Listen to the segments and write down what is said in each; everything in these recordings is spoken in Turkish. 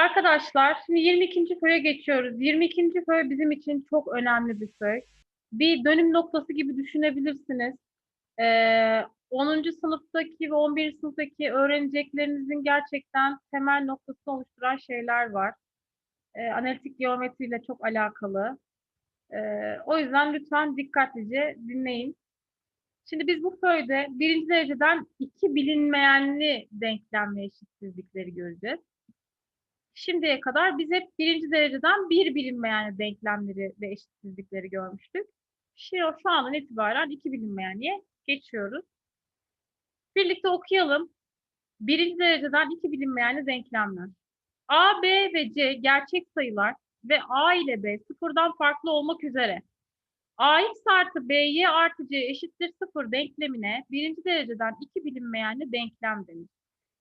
Arkadaşlar şimdi 22. föye geçiyoruz. 22. föy bizim için çok önemli bir föy. Bir dönüm noktası gibi düşünebilirsiniz. Ee, 10. sınıftaki ve 11. sınıftaki öğreneceklerinizin gerçekten temel noktasını oluşturan şeyler var. Ee, analitik geometriyle çok alakalı. Ee, o yüzden lütfen dikkatlice dinleyin. Şimdi biz bu föyde birinci dereceden iki bilinmeyenli denklem ve eşitsizlikleri göreceğiz. Şimdiye kadar biz hep birinci dereceden bir bilinmeyen denklemleri ve eşitsizlikleri görmüştük. Şimdi şu andan itibaren iki bilinmeyenliğe geçiyoruz. Birlikte okuyalım. Birinci dereceden iki bilinmeyenli denklemler. A, B ve C gerçek sayılar ve A ile B sıfırdan farklı olmak üzere ax artı by artı c eşittir sıfır denklemine birinci dereceden iki bilinmeyenli denklem denir.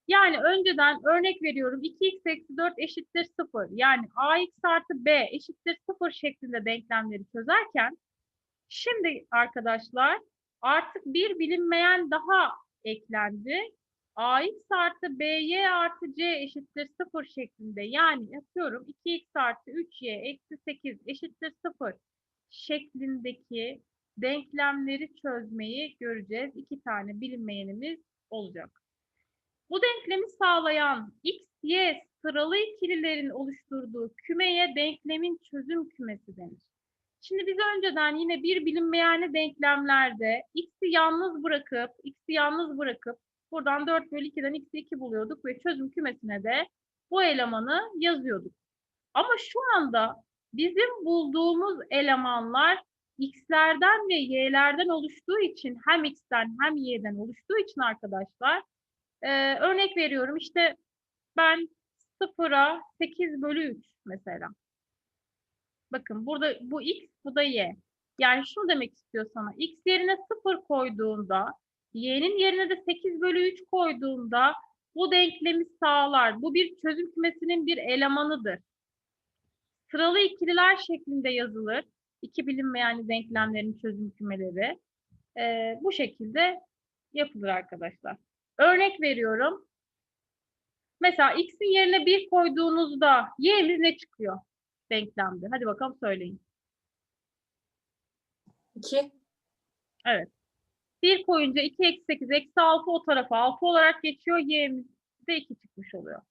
Yani önceden örnek veriyorum 2x eksi 4 eşittir 0. Yani ax artı b eşittir 0 şeklinde denklemleri çözerken şimdi arkadaşlar artık bir bilinmeyen daha eklendi. ax artı by artı c eşittir 0 şeklinde. Yani yapıyorum 2x artı 3y eksi 8 eşittir 0 şeklindeki denklemleri çözmeyi göreceğiz. İki tane bilinmeyenimiz olacak. Bu denklemi sağlayan x, y sıralı ikililerin oluşturduğu kümeye denklemin çözüm kümesi denir. Şimdi biz önceden yine bir bilinmeyeni denklemlerde x'i yalnız bırakıp, x'i yalnız bırakıp buradan 4 bölü 2'den x'i 2 buluyorduk ve çözüm kümesine de bu elemanı yazıyorduk. Ama şu anda bizim bulduğumuz elemanlar x'lerden ve y'lerden oluştuğu için hem x'ten hem y'den oluştuğu için arkadaşlar ee, örnek veriyorum işte ben 0'a 8 bölü 3 mesela. Bakın burada bu x bu da y. Yani şunu demek istiyor sana. x yerine 0 koyduğunda y'nin yerine de 8 bölü 3 koyduğunda bu denklemi sağlar. Bu bir çözüm kümesinin bir elemanıdır. Sıralı ikililer şeklinde yazılır. İki bilinmeyenli denklemlerin çözüm kümeleri. Ee, bu şekilde yapılır arkadaşlar. Örnek veriyorum. Mesela x'in yerine 1 koyduğunuzda y'miz ne çıkıyor denklemde? Hadi bakalım söyleyin. 2. Evet. 1 koyunca 2 eksi 8 eksi 6 o tarafa 6 olarak geçiyor. Y'miz de 2 çıkmış oluyor.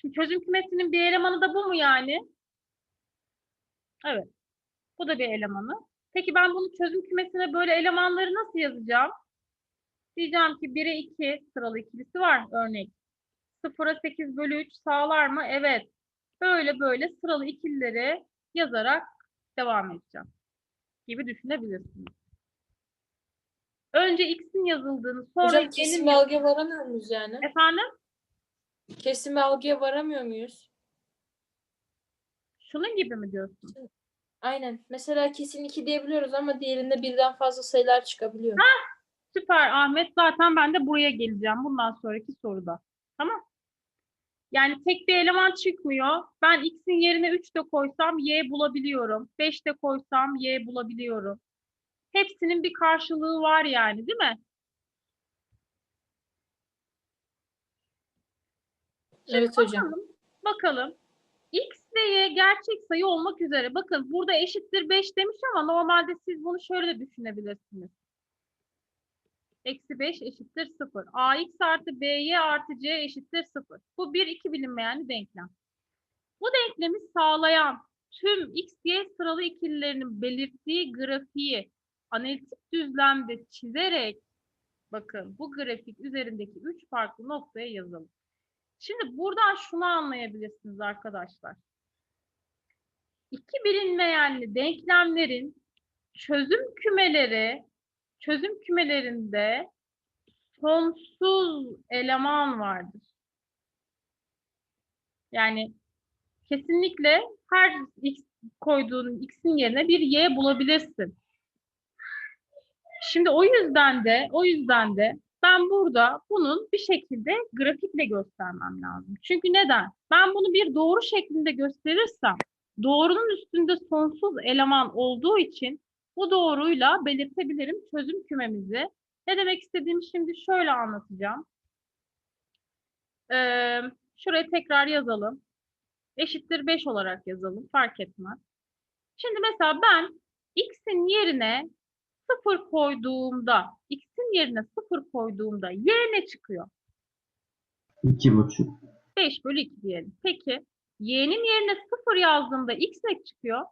Şimdi çözüm kümesinin bir elemanı da bu mu yani? Evet. Bu da bir elemanı. Peki ben bunu çözüm kümesine böyle elemanları nasıl yazacağım? Diyeceğim ki 1'e 2 sıralı ikilisi var örnek. 0'a 8 bölü 3 sağlar mı? Evet. Böyle böyle sıralı ikilileri yazarak devam edeceğim. Gibi düşünebilirsiniz. Önce x'in yazıldığını sonra Hocam yaz- algıya varamıyor muyuz yani? Efendim? Kesin algıya varamıyor muyuz? Şunun gibi mi diyorsun? Aynen. Mesela kesin 2 diyebiliyoruz ama diğerinde birden fazla sayılar çıkabiliyor. Süper Ahmet. Zaten ben de buraya geleceğim bundan sonraki soruda. Tamam. Yani tek bir eleman çıkmıyor. Ben x'in yerine 3 de koysam y bulabiliyorum. 5 de koysam y bulabiliyorum. Hepsinin bir karşılığı var yani değil mi? Şimdi Evet hocam. Bakalım, bakalım. X ve Y gerçek sayı olmak üzere. Bakın burada eşittir 5 demiş ama normalde siz bunu şöyle de düşünebilirsiniz. Eksi 5 eşittir 0. AX artı BY artı C eşittir 0. Bu bir iki bilinmeyen denklem. Bu denklemi sağlayan tüm X, Y sıralı ikililerinin belirttiği grafiği analitik düzlemde çizerek bakın bu grafik üzerindeki üç farklı noktaya yazalım. Şimdi buradan şunu anlayabilirsiniz arkadaşlar. İki bilinmeyenli denklemlerin çözüm kümeleri, çözüm kümelerinde sonsuz eleman vardır. Yani kesinlikle her x koyduğun x'in yerine bir y bulabilirsin. Şimdi o yüzden de o yüzden de ben burada bunun bir şekilde grafikle göstermem lazım. Çünkü neden? Ben bunu bir doğru şeklinde gösterirsem doğrunun üstünde sonsuz eleman olduğu için bu doğruyla belirtebilirim çözüm kümemizi. Ne demek istediğimi şimdi şöyle anlatacağım. Ee, şuraya tekrar yazalım. eşittir 5 olarak yazalım. Fark etmez. Şimdi mesela ben x'in yerine 0 koyduğumda, x'in yerine 0 koyduğumda y ne çıkıyor? İki buçuk. 5 bölü 2 diyelim. Peki y'nin yerine 0 yazdığımda x ne çıkıyor?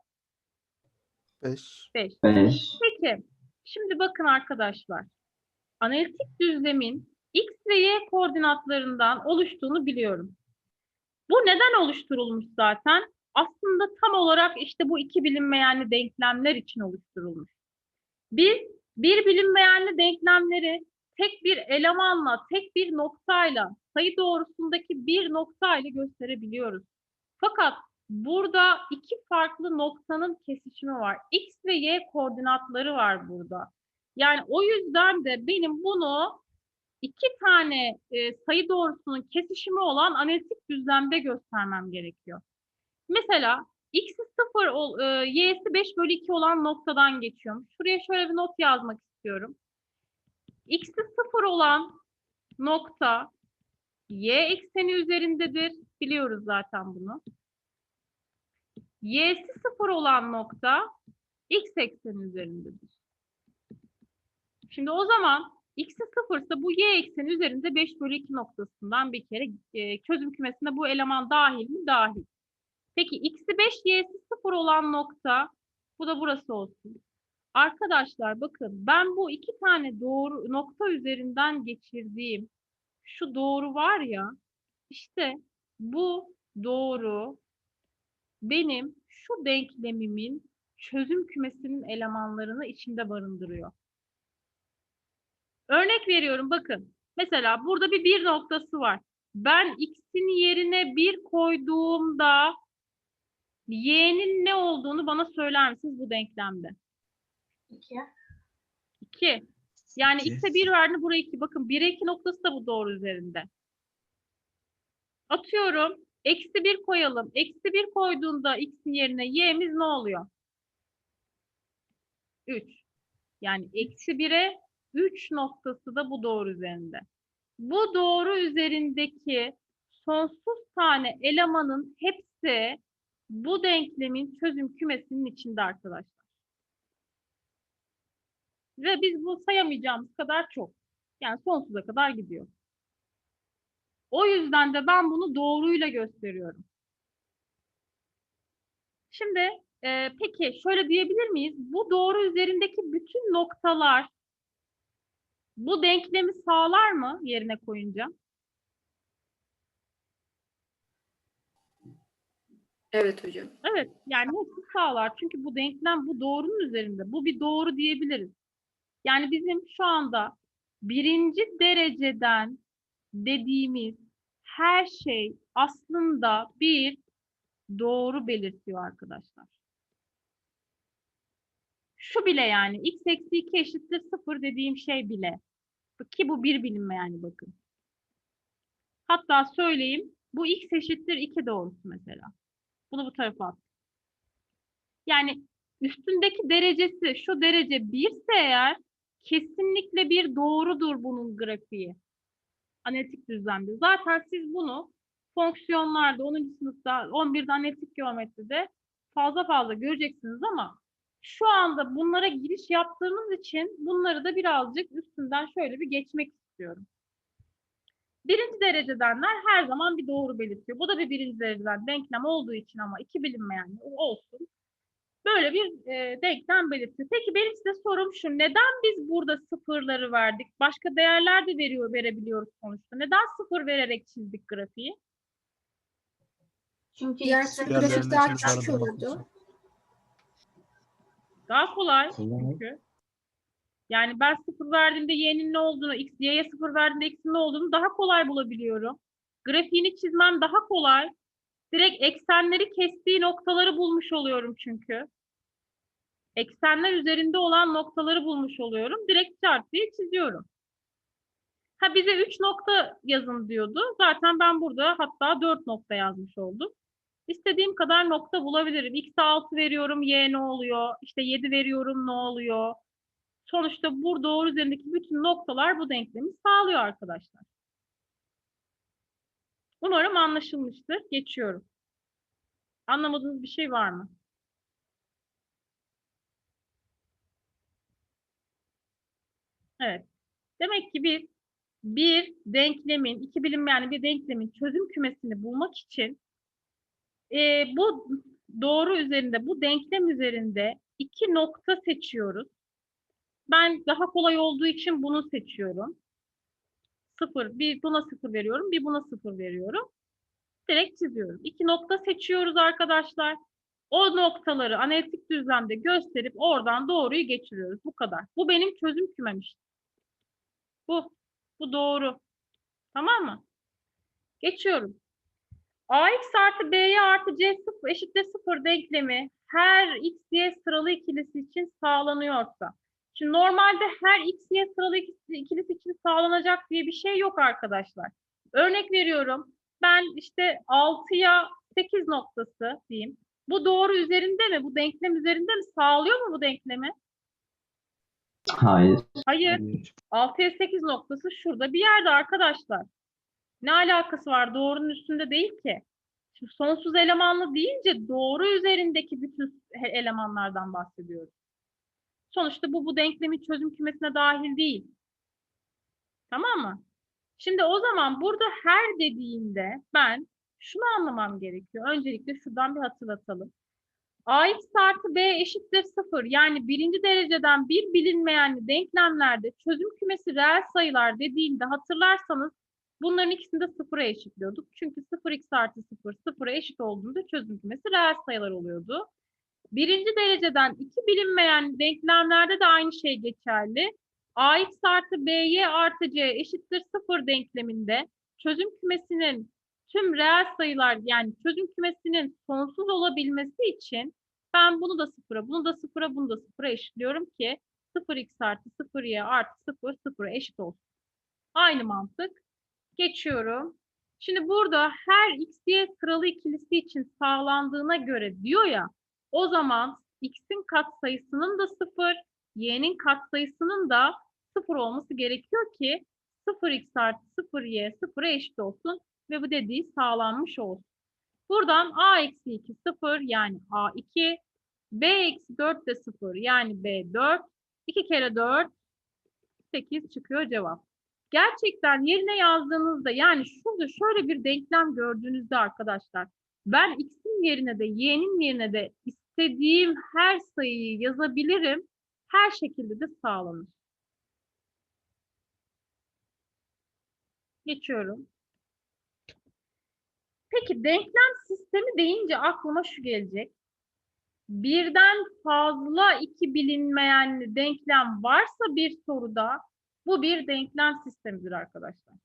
5. 5. Beş. Peki, şimdi bakın arkadaşlar. Analitik düzlemin x ve y koordinatlarından oluştuğunu biliyorum. Bu neden oluşturulmuş zaten? Aslında tam olarak işte bu iki bilinmeyenli denklemler için oluşturulmuş. Biz bir bilinmeyenli denklemleri tek bir elemanla, tek bir noktayla, sayı doğrusundaki bir noktayla gösterebiliyoruz. Fakat burada iki farklı noktanın kesişimi var. X ve Y koordinatları var burada. Yani o yüzden de benim bunu iki tane e, sayı doğrusunun kesişimi olan analitik düzlemde göstermem gerekiyor. Mesela x'i 0, ol- e, y'si 5 bölü 2 olan noktadan geçiyorum. Şuraya şöyle bir not yazmak istiyorum. x'i 0 olan nokta y ekseni üzerindedir. Biliyoruz zaten bunu. Y'si 0 olan nokta x ekseni üzerindedir. Şimdi o zaman x'i 0 ise bu y ekseni üzerinde 5 bölü 2 noktasından bir kere e, çözüm kümesine bu eleman dahil mi? Dahil. Peki x'i 5, y'si 0 olan nokta bu da burası olsun. Arkadaşlar bakın ben bu iki tane doğru nokta üzerinden geçirdiğim şu doğru var ya işte bu doğru benim şu denklemimin çözüm kümesinin elemanlarını içinde barındırıyor. Örnek veriyorum bakın. Mesela burada bir bir noktası var. Ben x'in yerine bir koyduğumda y'nin ne olduğunu bana söyler misiniz bu denklemde? 2. 2. Yani x'e 1 verdi buraya 2. Bakın 1'e 2 noktası da bu doğru üzerinde. Atıyorum. Eksi 1 koyalım. Eksi 1 koyduğunda x'in yerine y'miz ne oluyor? 3. Yani eksi 1'e 3 noktası da bu doğru üzerinde. Bu doğru üzerindeki sonsuz tane elemanın hepsi bu denklemin çözüm kümesinin içinde arkadaşlar. Ve biz bu sayamayacağımız kadar çok. Yani sonsuza kadar gidiyor. O yüzden de ben bunu doğruyla gösteriyorum. Şimdi e, peki şöyle diyebilir miyiz? Bu doğru üzerindeki bütün noktalar bu denklemi sağlar mı yerine koyunca? Evet hocam. Evet, yani hepsi sağlar. Çünkü bu denklem bu doğrunun üzerinde. Bu bir doğru diyebiliriz. Yani bizim şu anda birinci dereceden dediğimiz her şey aslında bir doğru belirtiyor arkadaşlar. Şu bile yani x eksi 2 eşittir 0 dediğim şey bile. Ki bu bir bilinme yani bakın. Hatta söyleyeyim bu x eşittir 2 doğrusu mesela. Bunu bu tarafa at. Yani üstündeki derecesi şu derece 1 ise eğer kesinlikle bir doğrudur bunun grafiği. Analitik düzlemde. Zaten siz bunu fonksiyonlarda 10. sınıfta 11'de analitik geometride fazla fazla göreceksiniz ama şu anda bunlara giriş yaptığımız için bunları da birazcık üstünden şöyle bir geçmek istiyorum. Birinci derecedenler her zaman bir doğru belirtiyor. Bu da bir birinci dereceden denklem olduğu için ama iki bilinmeyen olsun. Böyle bir e, denklem belirtiyor. Peki benim size sorum şu. Neden biz burada sıfırları verdik? Başka değerler de veriyor, verebiliyoruz sonuçta. Neden sıfır vererek çizdik grafiği? Çünkü türlü grafik daha küçük olurdu. Daha kolay Kolay. çünkü. Yani ben sıfır verdiğimde y'nin ne olduğunu, x, y'ye sıfır verdiğimde x'in ne olduğunu daha kolay bulabiliyorum. Grafiğini çizmem daha kolay. Direkt eksenleri kestiği noktaları bulmuş oluyorum çünkü. Eksenler üzerinde olan noktaları bulmuş oluyorum. Direkt çarp diye çiziyorum. Ha bize 3 nokta yazın diyordu. Zaten ben burada hatta 4 nokta yazmış oldum. İstediğim kadar nokta bulabilirim. X'e 6 veriyorum, Y ne oluyor? İşte 7 veriyorum, ne oluyor? Sonuçta bu doğru üzerindeki bütün noktalar bu denklemi sağlıyor arkadaşlar. Umarım anlaşılmıştır. Geçiyorum. Anlamadığınız bir şey var mı? Evet. Demek ki biz bir denklemin, iki bilinmeyen bir denklemin çözüm kümesini bulmak için e, bu doğru üzerinde, bu denklem üzerinde iki nokta seçiyoruz. Ben daha kolay olduğu için bunu seçiyorum. Sıfır, bir buna sıfır veriyorum, bir buna sıfır veriyorum. Direkt çiziyorum. İki nokta seçiyoruz arkadaşlar. O noktaları analitik düzlemde gösterip oradan doğruyu geçiriyoruz. Bu kadar. Bu benim çözüm kümem işte. Bu. Bu doğru. Tamam mı? Geçiyorum. ax artı by artı c sıfır eşittir sıfır denklemi her x, y sıralı ikilisi için sağlanıyorsa. Şimdi normalde her x, y sıralı ikilisi için sağlanacak diye bir şey yok arkadaşlar. Örnek veriyorum. Ben işte 6'ya 8 noktası diyeyim. Bu doğru üzerinde mi? Bu denklem üzerinde mi? Sağlıyor mu bu denklemi? Hayır. Hayır. 6'ya 8 noktası şurada bir yerde arkadaşlar. Ne alakası var? Doğrunun üstünde değil ki. Şimdi sonsuz elemanlı deyince doğru üzerindeki bütün elemanlardan bahsediyoruz. Sonuçta bu bu denklemin çözüm kümesine dahil değil. Tamam mı? Şimdi o zaman burada her dediğimde ben şunu anlamam gerekiyor. Öncelikle şuradan bir hatırlatalım. ax artı b eşittir 0. Yani birinci dereceden bir bilinmeyenli denklemlerde çözüm kümesi reel sayılar dediğinde hatırlarsanız bunların ikisini de sıfıra eşitliyorduk. Çünkü 0x artı 0 sıfıra eşit olduğunda çözüm kümesi reel sayılar oluyordu. Birinci dereceden iki bilinmeyen denklemlerde de aynı şey geçerli. ax artı by artı c eşittir 0 denkleminde çözüm kümesinin tüm reel sayılar yani çözüm kümesinin sonsuz olabilmesi için ben bunu da sıfıra, bunu da sıfıra, bunu da sıfıra eşitliyorum ki 0x artı 0y artı 0 sıfıra eşit olsun. Aynı mantık. Geçiyorum. Şimdi burada her x, y sıralı ikilisi için sağlandığına göre diyor ya o zaman x'in katsayısının da 0, y'nin katsayısının da 0 olması gerekiyor ki 0x artı 0y sıfıra eşit olsun ve bu dediği sağlanmış olsun. Buradan a eksi 2 0 yani a2 b eksi 4 de 0 yani b4 2 kere 4 8 çıkıyor cevap. Gerçekten yerine yazdığınızda yani şurada şöyle bir denklem gördüğünüzde arkadaşlar ben x'in yerine de y'nin yerine de istediğim her sayıyı yazabilirim. Her şekilde de sağlanır. Geçiyorum. Peki denklem sistemi deyince aklıma şu gelecek. Birden fazla iki bilinmeyenli denklem varsa bir soruda bu bir denklem sistemidir arkadaşlar.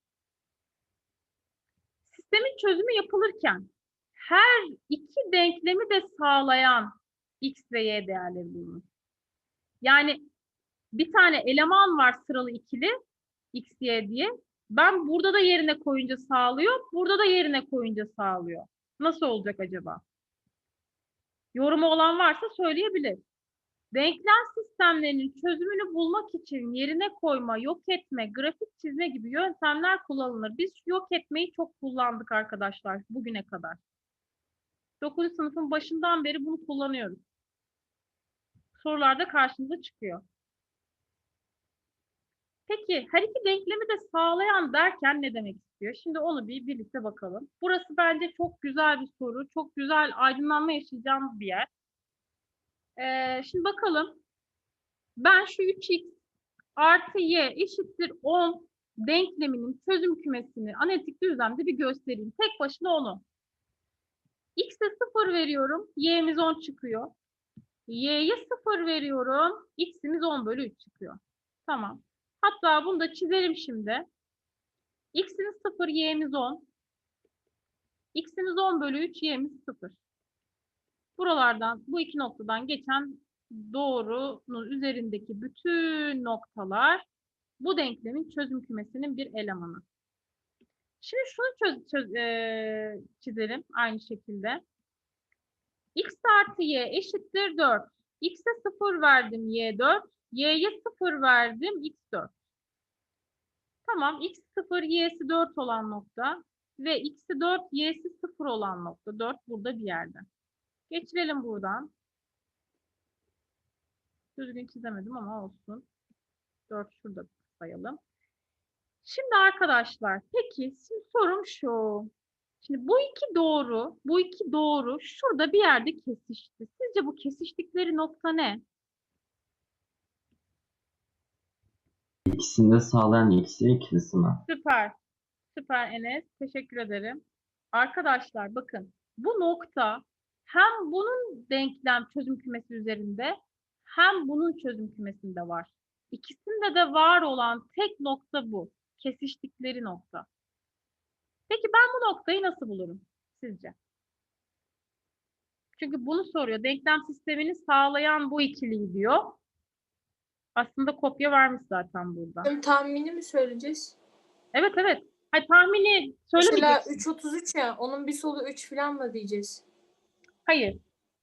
Sistemin çözümü yapılırken her iki denklemi de sağlayan x ve y değerleri bulunur. Yani bir tane eleman var sıralı ikili x, y diye. Ben burada da yerine koyunca sağlıyor, burada da yerine koyunca sağlıyor. Nasıl olacak acaba? Yorumu olan varsa söyleyebilir. Denklem sistemlerinin çözümünü bulmak için yerine koyma, yok etme, grafik çizme gibi yöntemler kullanılır. Biz yok etmeyi çok kullandık arkadaşlar bugüne kadar. 9. sınıfın başından beri bunu kullanıyoruz. Sorularda karşımıza çıkıyor. Peki her iki denklemi de sağlayan derken ne demek istiyor? Şimdi onu bir birlikte bakalım. Burası bence çok güzel bir soru. Çok güzel aydınlanma yaşayacağımız bir yer. Ee, şimdi bakalım. Ben şu 3x artı y eşittir 10 denkleminin çözüm kümesini analitik düzlemde bir göstereyim. Tek başına onu. x'e 0 veriyorum. y'miz 10 çıkıyor. y'ye 0 veriyorum. x'imiz 10 bölü 3 çıkıyor. Tamam. Hatta bunu da çizelim şimdi. x'imiz 0, y'miz 10. x'imiz 10 bölü 3, y'miz 0. Buralardan, bu iki noktadan geçen doğrunun üzerindeki bütün noktalar bu denklemin çözüm kümesinin bir elemanı. Şimdi şunu çöz, çöz- eee, çizelim aynı şekilde. x artı y eşittir 4. x'e 0 verdim y 4. y'ye 0 verdim x 4. Tamam x 0 y'si 4 olan nokta ve x'i 4 y'si 0 olan nokta. 4 burada bir yerde. Geçirelim buradan. Düzgün çizemedim ama olsun. 4 şurada sayalım. Şimdi arkadaşlar, peki şimdi sorum şu. Şimdi bu iki doğru, bu iki doğru şurada bir yerde kesişti. Sizce bu kesiştikleri nokta ne? İkisini sağlayan x'e ikilisi mi? Süper. Süper Enes. Teşekkür ederim. Arkadaşlar bakın bu nokta hem bunun denklem çözüm kümesi üzerinde hem bunun çözüm kümesinde var. İkisinde de var olan tek nokta bu. Kesiştikleri nokta. Peki ben bu noktayı nasıl bulurum sizce? Çünkü bunu soruyor. Denklem sistemini sağlayan bu ikiliyi diyor. Aslında kopya vermiş zaten burada. Benim tahmini mi söyleyeceğiz? Evet evet. Hayır tahmini Mesela söylemeyeceksin. 3.33 ya onun bir solu 3 falan mı diyeceğiz? Hayır.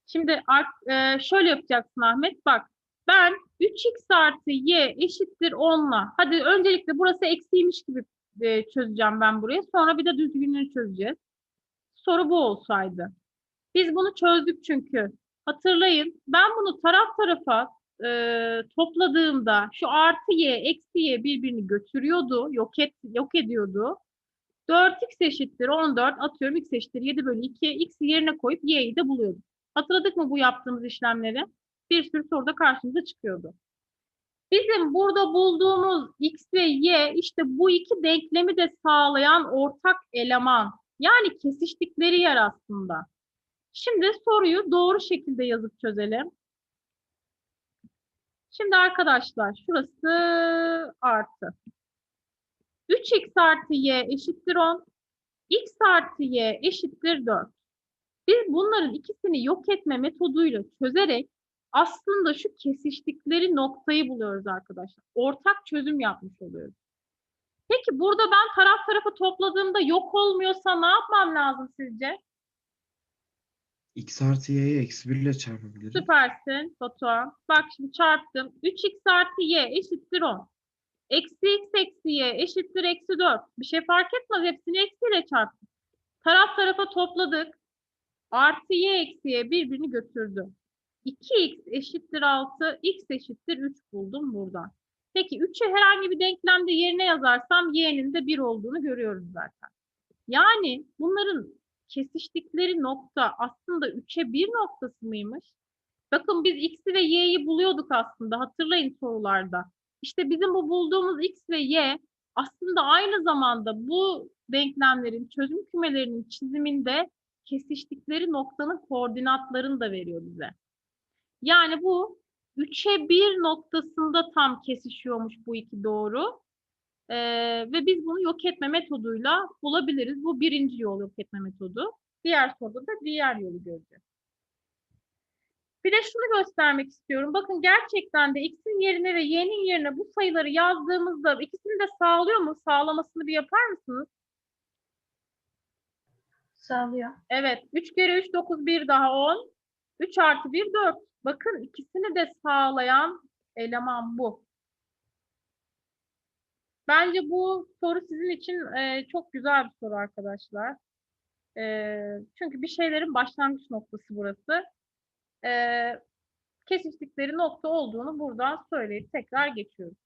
Şimdi art- e, şöyle yapacaksın Ahmet. Bak ben 3x artı y eşittir 10'la. Hadi öncelikle burası eksiymiş gibi e, çözeceğim ben burayı. Sonra bir de düzgününü çözeceğiz. Soru bu olsaydı. Biz bunu çözdük çünkü. Hatırlayın ben bunu taraf tarafa e, topladığımda şu artı y eksi y birbirini götürüyordu. Yok, et, yok ediyordu. 4x eşittir 14 atıyorum x eşittir 7 bölü 2 x'i yerine koyup y'yi de buluyorduk. Hatırladık mı bu yaptığımız işlemleri? Bir sürü soruda karşımıza çıkıyordu. Bizim burada bulduğumuz x ve y işte bu iki denklemi de sağlayan ortak eleman. Yani kesiştikleri yer aslında. Şimdi soruyu doğru şekilde yazıp çözelim. Şimdi arkadaşlar şurası artı. 3x artı y eşittir 10. x artı y eşittir 4. Biz bunların ikisini yok etme metoduyla çözerek aslında şu kesiştikleri noktayı buluyoruz arkadaşlar. Ortak çözüm yapmış oluyoruz. Peki burada ben taraf tarafa topladığımda yok olmuyorsa ne yapmam lazım sizce? X artı y'yi eksi 1 ile çarpabilirim. Süpersin Batuhan. Bak şimdi çarptım. 3x artı y eşittir 10. Eksi x eksi y eşittir eksi 4. Bir şey fark etmez. Hepsini eksiyle çarptım. Taraf tarafa topladık. Artı y eksi y birbirini götürdü. 2x eşittir 6, x eşittir 3 buldum buradan. Peki 3'ü herhangi bir denklemde yerine yazarsam y'nin de 1 olduğunu görüyoruz zaten. Yani bunların kesiştikleri nokta aslında 3'e 1 noktası mıymış? Bakın biz x'i ve y'yi buluyorduk aslında hatırlayın sorularda. İşte bizim bu bulduğumuz x ve y aslında aynı zamanda bu denklemlerin çözüm kümelerinin çiziminde kesiştikleri noktanın koordinatlarını da veriyor bize. Yani bu 3'e 1 noktasında tam kesişiyormuş bu iki doğru. Ee, ve biz bunu yok etme metoduyla bulabiliriz. Bu birinci yol yok etme metodu. Diğer soruda da diğer yolu göreceğiz. Bir de şunu göstermek istiyorum. Bakın gerçekten de x'in yerine ve y'nin yerine bu sayıları yazdığımızda ikisini de sağlıyor mu? Sağlamasını bir yapar mısınız? Sağlıyor. Evet. 3 kere 3 9 1 daha 10. 3 artı 1 4. Bakın ikisini de sağlayan eleman bu. Bence bu soru sizin için e, çok güzel bir soru arkadaşlar. E, çünkü bir şeylerin başlangıç noktası burası. E, kesiştikleri nokta olduğunu buradan söyleyip tekrar geçiyoruz.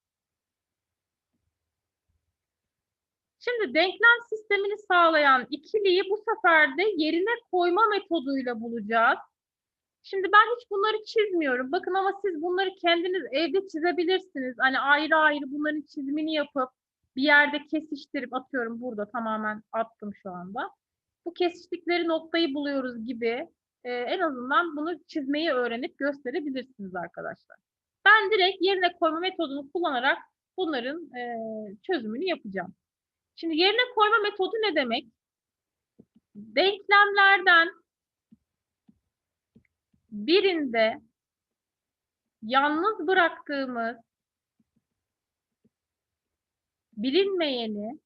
Şimdi denklem sistemini sağlayan ikiliyi bu sefer de yerine koyma metoduyla bulacağız. Şimdi ben hiç bunları çizmiyorum. Bakın ama siz bunları kendiniz evde çizebilirsiniz. Hani ayrı ayrı bunların çizimini yapıp bir yerde kesiştirip atıyorum burada tamamen attım şu anda. Bu kesiştikleri noktayı buluyoruz gibi e, en azından bunu çizmeyi öğrenip gösterebilirsiniz arkadaşlar. Ben direkt yerine koyma metodunu kullanarak bunların e, çözümünü yapacağım. Şimdi yerine koyma metodu ne demek? Denklemlerden birinde yalnız bıraktığımız bilinmeyeni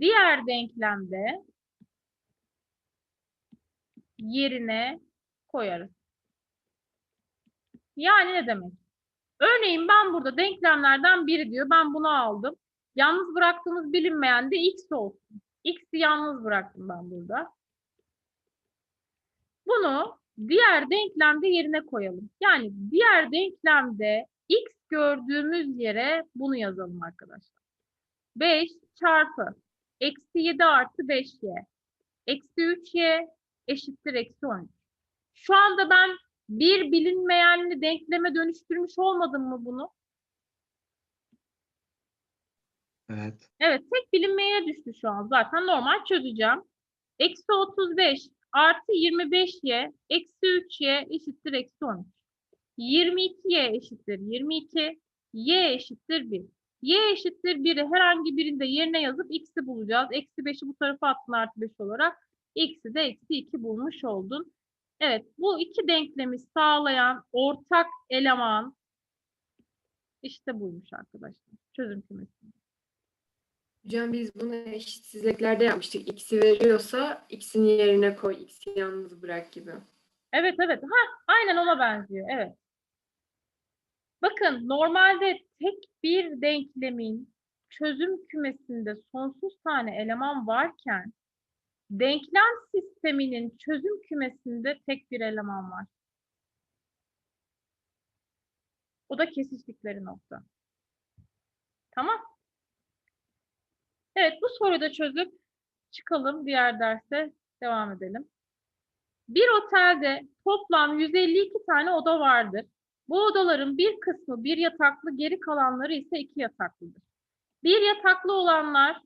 diğer denklemde yerine koyarız. Yani ne demek? Örneğin ben burada denklemlerden biri diyor. Ben bunu aldım. Yalnız bıraktığımız bilinmeyen de x olsun. X'i yalnız bıraktım ben burada. Bunu diğer denklemde yerine koyalım. Yani diğer denklemde x gördüğümüz yere bunu yazalım arkadaşlar. 5 çarpı eksi 7 artı 5y eksi 3y eşittir eksi 13. Şu anda ben bir bilinmeyenli denkleme dönüştürmüş olmadım mı bunu? Evet. Evet, tek bilinmeyene düştü şu an. Zaten normal çözeceğim. Eksi 35 artı 25y eksi 3y eşittir eksi 13. 22y eşittir 22. y eşittir 1. y eşittir 1'i herhangi birinde yerine yazıp x'i bulacağız. Eksi 5'i bu tarafa attın artı 5 olarak. x'i de eksi 2 bulmuş oldun. Evet, bu iki denklemi sağlayan ortak eleman işte buymuş arkadaşlar. Çözüm kümesi. Hocam biz bunu eşitsizliklerde yapmıştık. X'i veriyorsa x'in yerine koy, x'i yalnız bırak gibi. Evet evet. Ha, aynen ona benziyor. Evet. Bakın normalde tek bir denklemin çözüm kümesinde sonsuz tane eleman varken denklem sisteminin çözüm kümesinde tek bir eleman var. O da kesiştikleri nokta. Tamam. Evet bu soruyu da çözüp çıkalım. Diğer derse devam edelim. Bir otelde toplam 152 tane oda vardır. Bu odaların bir kısmı bir yataklı, geri kalanları ise iki yataklıdır. Bir yataklı olanlar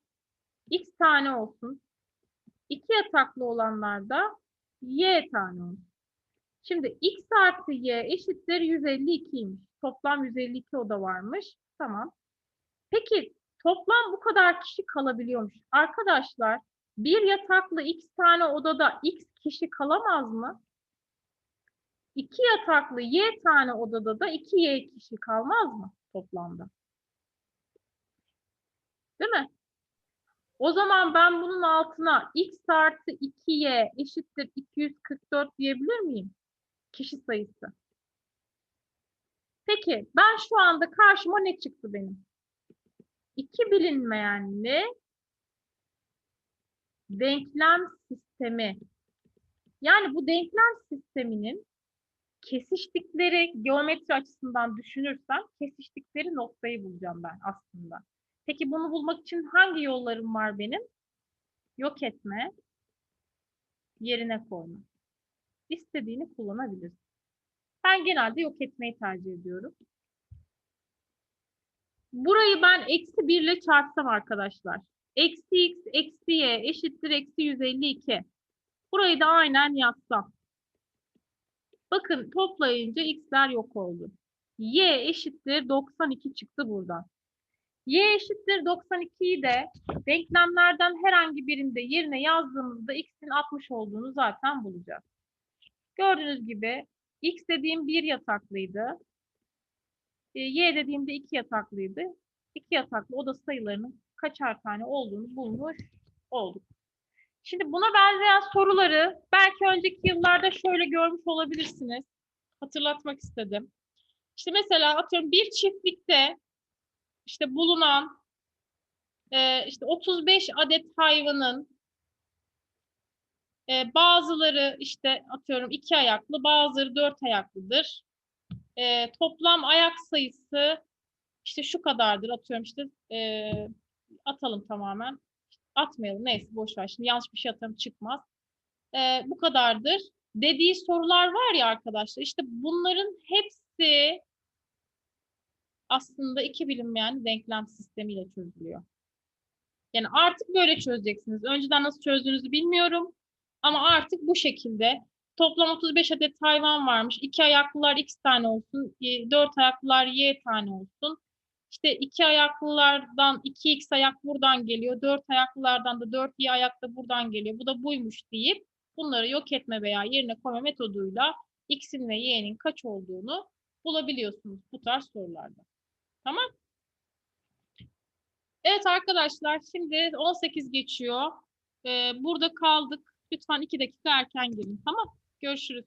x tane olsun. İki yataklı olanlar da y tane olsun. Şimdi x artı y eşittir 152'ymiş. Toplam 152 oda varmış. Tamam. Peki toplam bu kadar kişi kalabiliyormuş. Arkadaşlar bir yataklı x tane odada x kişi kalamaz mı? İki yataklı y tane odada da 2y kişi kalmaz mı toplamda? Değil mi? O zaman ben bunun altına x artı 2y eşittir 244 diyebilir miyim? Kişi sayısı. Peki ben şu anda karşıma ne çıktı benim? İki bilinmeyenli denklem sistemi. Yani bu denklem sisteminin kesiştikleri geometri açısından düşünürsem kesiştikleri noktayı bulacağım ben aslında. Peki bunu bulmak için hangi yollarım var benim? Yok etme, yerine koyma. İstediğini kullanabilirsin. Ben genelde yok etmeyi tercih ediyorum. Burayı ben eksi 1 ile çarpsam arkadaşlar. Eksi x eksi y eşittir eksi 152. Burayı da aynen yazsam. Bakın toplayınca x'ler yok oldu. y eşittir 92 çıktı buradan. y eşittir 92'yi de denklemlerden herhangi birinde yerine yazdığımızda x'in 60 olduğunu zaten bulacağız. Gördüğünüz gibi x dediğim bir yataklıydı. E, Y dediğimde iki yataklıydı. İki yataklı oda sayılarının kaçar tane olduğunu bulmuş olduk. Şimdi buna benzeyen soruları belki önceki yıllarda şöyle görmüş olabilirsiniz. Hatırlatmak istedim. İşte mesela atıyorum bir çiftlikte işte bulunan e, işte 35 adet hayvanın e, bazıları işte atıyorum iki ayaklı, bazıları dört ayaklıdır e, toplam ayak sayısı işte şu kadardır atıyorum işte e, atalım tamamen. Atmayalım neyse boş ver şimdi yanlış bir şey atalım çıkmaz. E, bu kadardır. Dediği sorular var ya arkadaşlar işte bunların hepsi aslında iki bilinmeyen denklem sistemiyle çözülüyor. Yani artık böyle çözeceksiniz. Önceden nasıl çözdüğünüzü bilmiyorum. Ama artık bu şekilde Toplam 35 adet hayvan varmış. İki ayaklılar x tane olsun. e, Dört ayaklılar y tane olsun. İşte iki ayaklılardan 2x ayak buradan geliyor. Dört ayaklılardan da 4y ayak da buradan geliyor. Bu da buymuş deyip bunları yok etme veya yerine koyma metoduyla x'in ve y'nin kaç olduğunu bulabiliyorsunuz bu tarz sorularda. Tamam. Evet arkadaşlar şimdi 18 geçiyor. Ee, burada kaldık. Lütfen 2 dakika erken gelin. Tamam. Görüşürüz.